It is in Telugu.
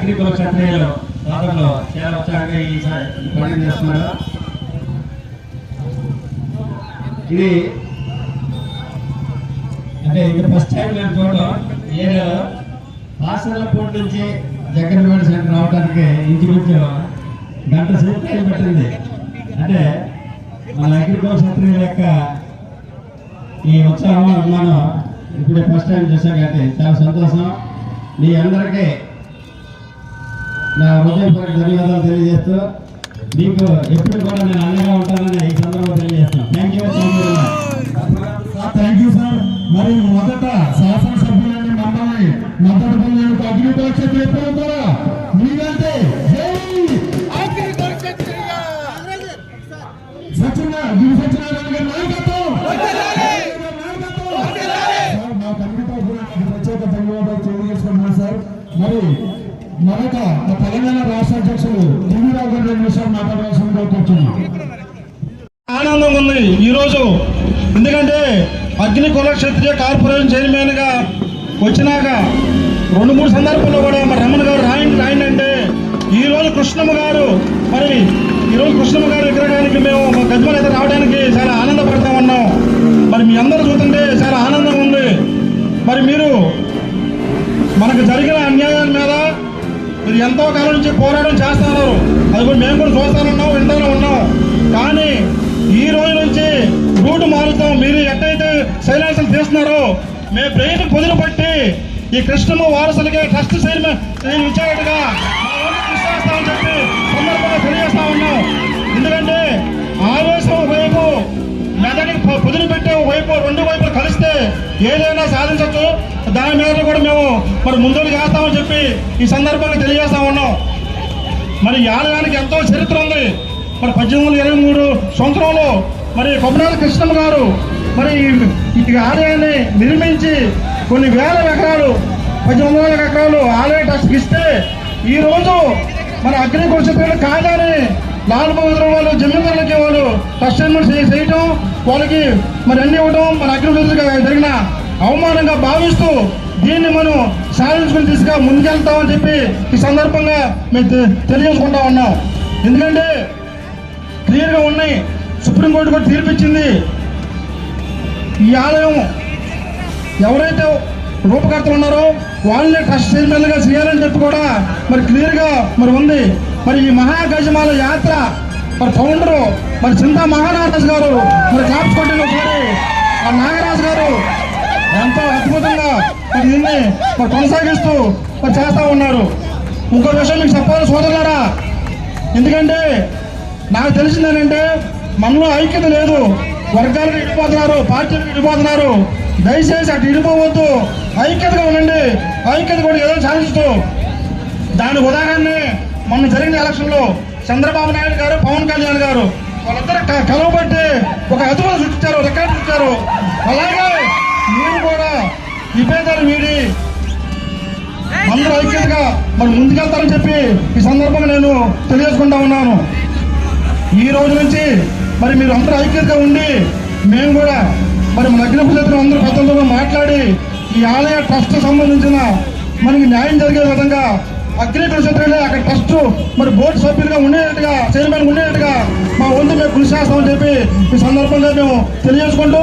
అగ్రికల్చర్ క్షత్రియులు సోదరులు చాలా ఉత్సాహంగా ఈ పని చేస్తున్నారు. ఇది అంటే ఇది ఫస్ట్ టైం నేను చూడడం. నేను హాస్టల్లపూడి నుంచి జగన్మోహన్ సెంటర్ రావడానికి ఇంచుమించు గంట సేపు టైం పట్టింది. అంటే మన అగ్రికల్చర్ యొక్క ఈ ఉత్సాహం అభిమానం ఇప్పుడే ఫస్ట్ టైం చూసాం కాబట్టి చాలా సంతోషం. మీ అందరికీ నా హృదయపూర్వక ధన్యవాదాలు తెలియజేస్తూ మీకు ఎప్పుడు కూడా నేను అండగా ఉంటానని ఈ సందర్భంగా తెలియజేస్తాను thank you thank you sir మరి మొదట శాసనసభ్యులని మమ్మల్ని మద్దతు పొందేందుకు అగ్నితో చెప్పడం ద్వారా మీరంటే సత్యనారాయణ గారి నాయకత్వం నాయకత్వం. సార్, మా కమిటీ తరఫున మీకు ప్రత్యేక ధన్యవాదాలు తెలియజేసుకుంటున్నాను సార్ మరి మరొక మా తెలంగాణ రాష్ట్ర అధ్యక్షులు టీవీరావు గారు రెండు విషయాలు మాట్లాడవలసిందిగా కూర్చున్నాం ఆనందంగా ఉంది. ఈరోజు ఎందుకంటే అగ్ని కులక్షత్రియ కార్పొరేషన్ చైర్మన్గా వచ్చినాక రెండు మూడు సందర్భాల్లో కూడా మరి రమణ గారు రాయండి రాయండి అంటే ఈరోజు కృష్ణమ్మ గారు మరి ఈరోజు కృష్ణమ్మ గారు విగ్రహానికి మేము మా ఎంతో కాలం నుంచి పోరాటం చేస్తున్నారు అది కూడా మేము కూడా చూస్తానున్నాం వింటానే ఉన్నాం. కానీ ఈ రోజు నుంచి రూట్ మారుతాం. మీరు ఎట్టయితే శైలాసలు తీస్తున్నారో మేము బ్రెయిన్ కుదిరి పట్టి ఈ కృష్ణమ్మ వారసులకి ట్రస్ట్ చైర్మన్ నేను ఇచ్చేట్టుగా కృషి చేస్తామని చెప్పి సందర్భంగా తెలియజేస్తా ఉన్నాం. ఎందుకంటే ఆవేశం వైపు మెదడికి పొ- పెట్టే వైపు రెండు వైపు ఏదైనా సాధించవచ్చు దాని మీద కూడా మేము మరి ముందుకు చేస్తామని చెప్పి ఈ సందర్భంగా తెలియజేస్తా ఉన్నాం. మరి ఈ ఆలయానికి ఎంతో చరిత్ర ఉంది. మరి పద్దెనిమిది వందల ఇరవై మూడు సంవత్సరంలో మరి కొమ్మనాథ కృష్ణమ్మ గారు మరి ఈ- ఆలయాన్ని నిర్మించి కొన్ని వేల ఎకరాలు పద్దెనిమిది వందల ఎకరాలు ఆలయ ట్రస్ట్కి ఇస్తే ఈ రోజు మన అగ్ని చెప్పిన కాదని లాల్ బహదూర్ వాళ్ళు జమీందారులకి వాళ్ళు కస్టమర్ చేయటం వాళ్ళకి మరి అన్ని ఇవ్వడం మన అగ్నికుల జరిగిన అవమానంగా భావిస్తూ దీన్ని మనం సాధించుకుని తీసుగా ముందుకెళ్తామని చెప్పి ఈ సందర్భంగా మేము తె- తెలియజేసుకుంటా ఉన్నాం. ఎందుకంటే క్లియర్గా ఉన్నాయి. సుప్రీంకోర్టు కూడా తీర్పిచ్చింది. ఈ ఆలయం ఎవరైతే రూపకర్తలు ఉన్నారో వాళ్ళని ట్రస్ట్ చైర్మన్గా చేయాలని చెప్పి కూడా మరి క్లియర్గా మరి ఉంది. మరి ఈ మహాగజమాల యాత్ర మరి ఫౌండరు మరి చింతా మహానాగరాజు గారు మరి కాపుకొట్టిన ఒకసారి ఆ నాగరాజు గారు ఎంతో అద్భుతంగా మరి దీన్ని మరి కొనసాగిస్తూ మరి చేస్తా ఉన్నారు. ఇంకో విషయం మీకు చెప్పాలి సోదరులారా. ఎందుకంటే నాకు తెలిసింది ఏంటంటే మనలో ఐక్యత లేదు వర్గాలకు ఇడిపోతున్నారు పార్టీలకు ఇడిపోతున్నారు. దయచేసి అటు ఇడిపోవద్దు. ఐక్యతగా ఉండండి. ఐక్యత కూడా ఏదో సాధిస్తూ దాని ఉదాహరణ మొన్న జరిగిన ఎలక్షన్లో చంద్రబాబు నాయుడు గారు పవన్ కళ్యాణ్ గారు వాళ్ళందరూ క- కలవబట్టి ఒక అదుపులు సృష్టించారు రికార్డు ఇచ్చారు అలాగే మీరు కూడా విభేదాలు వీడి అందరూ ఐక్యతగా మరి ముందుకెళ్తారని చెప్పి ఈ సందర్భంగా నేను తెలియజేసుకుంటా ఉన్నాను. ఈ రోజు నుంచి మరి మీరు అందరూ ఐక్యతగా ఉండి మేము కూడా మరి మన అగ్నిపుత్రులు అందరూ పెద్దలతో మాట్లాడి ఈ ఆలయ ట్రస్ట్ సంబంధించిన మనకి న్యాయం జరిగే విధంగా అగ్రికల్చర్ సెక్రటరీ అక్కడ ఫస్ట్ మరి బోర్డు సభ్యులుగా ఉండేటట్టుగా చైర్మన్ ఉండేట్టుగా మా వంతు మేము కృషి చేస్తామని చెప్పి ఈ సందర్భంగా మేము తెలియజేసుకుంటూ